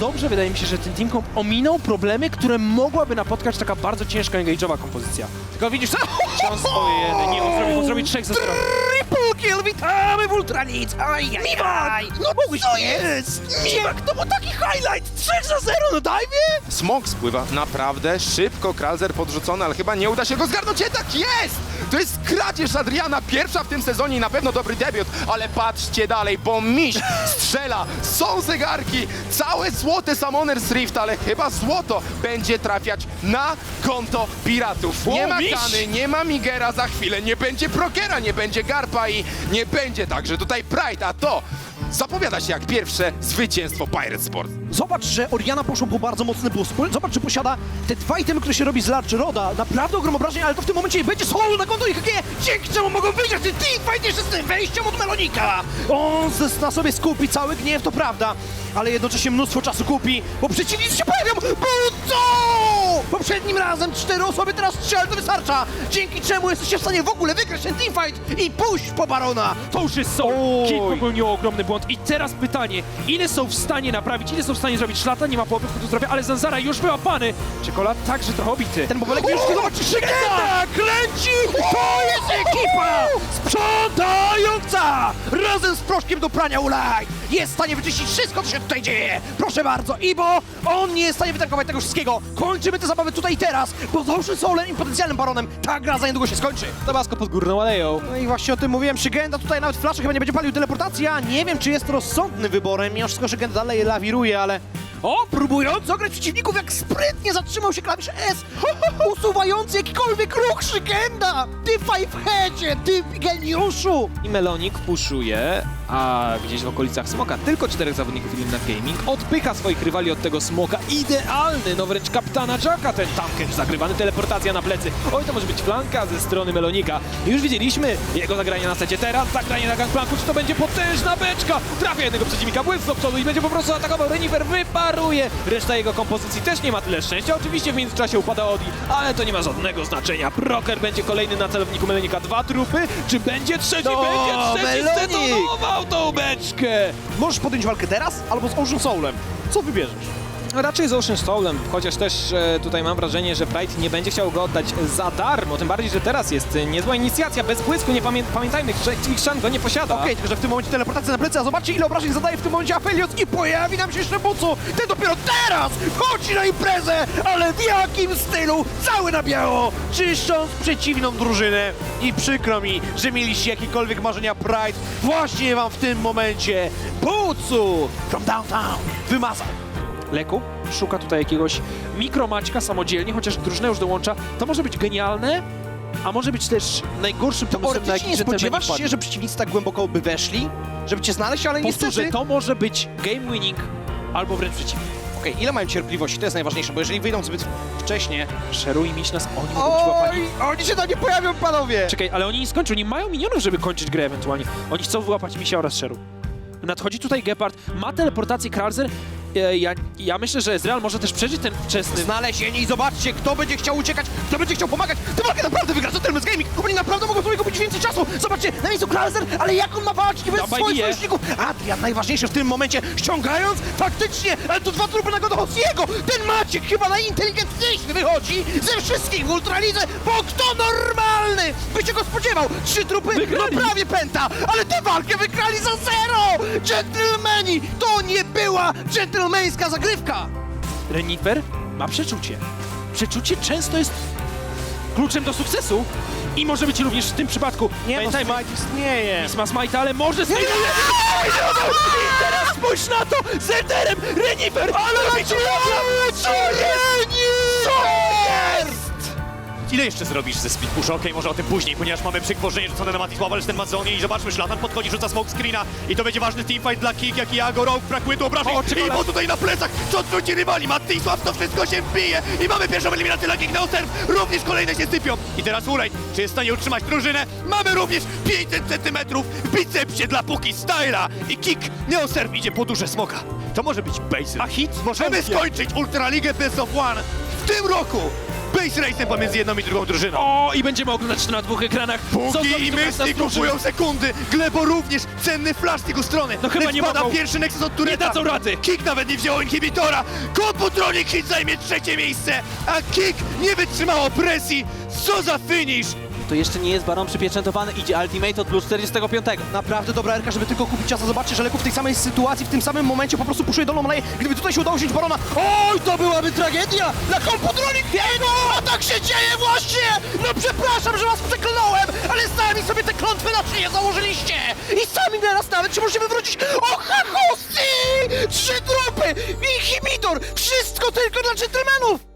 dobrze wydaje mi się, że ten Team Comp ominął problemy, które mogłaby napotkać taka bardzo ciężka engage'owa kompozycja. Tylko widzisz, co? Szans ojej, nie, on zrobi, on zrobi 3 za 0. Triple kill, witamy w Ultralic! Ajajaj! No co jest? Miwak, to był taki highlight! 3 za 0, no daj mi! Smok spływa naprawdę szybko, Kralzer podrzucony, ale chyba nie uda się go zgarnąć. Tak jest! To jest kradzież Adriana, pierwsza w tym sezonie i na pewno dobry debiut, ale patrzcie dalej, bo miś strzela, są zegarki, całe złote Summoner's Rift, ale chyba złoto będzie trafiać na konto piratów. Nie O, ma miś! Kany, nie ma Migera za chwilę, nie będzie Prokera, nie będzie Garpa i nie będzie także tutaj Pride, a to zapowiada się jak pierwsze zwycięstwo Pirate Sport. Zobacz, że Oriana poszła po bardzo mocny boost. Zobacz, że posiada te dwa itemy, które się robi z Large Roda. Naprawdę ogrom obrażeń, ale to w tym momencie będzie solo na konto IKG, dzięki czemu mogą wygrać ten teamfight jeszcze z tym wejściem od Melonika. On na sobie skupi cały gniew, to prawda, ale jednocześnie mnóstwo czasu kupi, bo przeciwnicy się pojawią. Buto! Poprzednim razem cztery osoby, teraz trzy, ale to wystarcza. Dzięki czemu jesteście w stanie w ogóle wygrać ten teamfight i pójść po Barona. To już jest Soul. Oj. Kik popełnił ogromny błąd. I teraz pytanie, ile są w stanie naprawić, ile są w stanie zrobić szlata, nie ma połowy do zdrowia, ale Zanzara już wyłapany. Czekolad także trochę obity. Ten bobelek już zobaczy Szygenda! Klęci! To jest ekipa sprzątająca! Razem z proszkiem do prania ulaj! Jest w stanie wyczyścić wszystko, co się tutaj dzieje! Proszę bardzo, Ibo, on nie jest w stanie wytankować tego wszystkiego! Kończymy tę zabawę tutaj i teraz, bo z Ocean Soulem i potencjalnym baronem ta gra za niedługo się skończy! Tabasco pod górną aleją. No i właśnie o tym mówiłem, Szygenda tutaj nawet flaszy chyba nie będzie palił teleportacja. Nie wiem, czy jest to rozsądnym wyborem, mimo wszystko Szygenda dalej lawiruje, ale... O, próbując ograć przeciwników, jak sprytnie zatrzymał się klawisz S, usuwający jakikolwiek ruch Szygenda! Ty Fiveheadzie, ty geniuszu! I Melonik puszuje, a gdzieś w okolicach Smoka tylko czterech zawodników Illuminat Gaming odpycha swoich rywali od tego Smoka. Idealny, no wręcz kapitana Jacka ten tamken zagrywany, teleportacja na plecy. Oj, to może być flanka ze strony Melonika. Już widzieliśmy jego zagranie na secie, teraz zagranie na gangplanku, czy to będzie potężna beczka? Trafia jednego przeciwnika, błysk do przodu i będzie po prostu atakował. Renifer wyparuje. Reszta jego kompozycji też nie ma tyle szczęścia. Oczywiście w międzyczasie upada Odi, ale to nie ma żadnego znaczenia. Proker będzie kolejny na celowniku Melonika. Dwa trupy, czy będzie trzeci? No, będzie trzeci, Melonik! Tą beczkę! Możesz podjąć walkę teraz albo z Ocean Soulem. Co wybierzesz? Raczej z Ocean Soulem, chociaż też e, tutaj mam wrażenie, że Pride nie będzie chciał go oddać za darmo, tym bardziej, że teraz jest e, niezła inicjacja, bez błysku, nie pamię pamiętajmy, że Xshan go nie posiada. Okej, tylko że w tym momencie teleportacja na plecy, a zobaczcie ile obrażeń zadaje w tym momencie Aphelios i pojawi nam się jeszcze Bucu! Ten dopiero teraz wchodzi na imprezę, ale w jakim stylu? Cały na biało, czyszcząc przeciwną drużynę. I przykro mi, że mieliście jakiekolwiek marzenia Pride, właśnie wam w tym momencie Bucu from downtown wymazał. Leku szuka tutaj jakiegoś mikromaćka samodzielnie, chociaż drużynę już dołącza. To może być genialne, a może być też najgorszym pomysłem na Teoretycznie jaki nie spodziewasz się, że przeciwnicy tak głęboko by weszli, żeby cię znaleźć, ale Powtórzę, niestety... to może być game winning albo wręcz przeciwnie. Okej, ile mają cierpliwości, to jest najważniejsze, bo jeżeli wyjdą zbyt wcześnie... Szeru i miś nas, oni mogą łapani. Oj, oni się tam nie pojawią, panowie! Czekaj, ale oni nie skończą, nie mają minionów, żeby kończyć grę ewentualnie. Oni chcą wyłapać Misia oraz Sheru. Nadchodzi tutaj Gepard, ma teleportację Kralzer. E, ja, ja myślę, że Ezreal może też przeżyć ten wczesny... Znalezienie i zobaczcie, kto będzie chciał uciekać, kto będzie chciał pomagać. Tę walkę naprawdę wygra Gentleman's Gaming. Oni naprawdę mogą sobie kupić więcej czasu. Zobaczcie, na miejscu Kralzer, ale jak on ma walczyć bez Dawaj, swoich bije. sojuszników? Adrian najważniejszy w tym momencie, ściągając faktycznie, ale tu dwa trupy na go do Hossiego. Ten Maciek chyba najinteligentniejszy wychodzi ze wszystkich w Ultralidze, bo kto normalny by się go spodziewał? Trzy trupy, Wygrali. no prawie pęta, ale tę walkę wygrali za zero. Gentlemani, to nie była dżentelmeńska zagrywka. Renifer ma przeczucie. Przeczucie często jest kluczem do sukcesu i może być również w tym przypadku. Pamiętajmy, Smite istnieje. Miss ma smite, ale może z teraz spójrz na to! Z Eterem! Renifer! Ale? Ile jeszcze zrobisz ze split push? Okej, może o tym później, ponieważ mamy przygwożenie rzucone na Matis Ławel ten Madzonie i zobaczmy, Szlatan podchodzi, rzuca smoke screena i to będzie ważny teamfight dla Kik, jak i Jago, Rogue, brakuje tu obrażeń O, i bo tutaj na plecach, co odwróci rywali, Matisław, to wszystko się bije i mamy pierwszą eliminację dla Kik Neoserv, również kolejne się sypią i teraz Ulej, czy jest w stanie utrzymać drużynę? Mamy również 500 centymetrów w bicepsie dla Puki Styla i Kik Neoserv idzie po duszę smoka. To może być basic. A hit? Możemy skończyć Ultraligę Best of One w tym roku base race'em pomiędzy jedną i drugą drużyną. O, i będziemy oglądać to na dwóch ekranach. Zrobi i Mystic kupują sekundy. Glebo również cenny flash z jego strony. No chyba Lecz nie pada mogą. pierwszy Nexus od Tureta. Nie dadzą rady. Kick nawet nie wziął inhibitora. Komputronic Hit zajmie trzecie miejsce, a Kick nie wytrzymało presji. Co za finish! To jeszcze nie jest baron przypieczętowany, idzie ultimate od plus 45. Naprawdę dobra erka, żeby tylko kupić czas, zobaczcie, że Leku w tej samej sytuacji, w tym samym momencie po prostu puszuje dolną leję. Gdyby tutaj się udało wziąć Barona, oj, to byłaby tragedia dla komputronik Diego! A tak się dzieje właśnie! No przepraszam, że was przeklnąłem, ale sami sobie te klątwy na szyję założyliście! I sami teraz nawet się możemy wrócić o Hachosy! Trzy trupy! Inhibitor! Wszystko tylko dla dżentelmenów!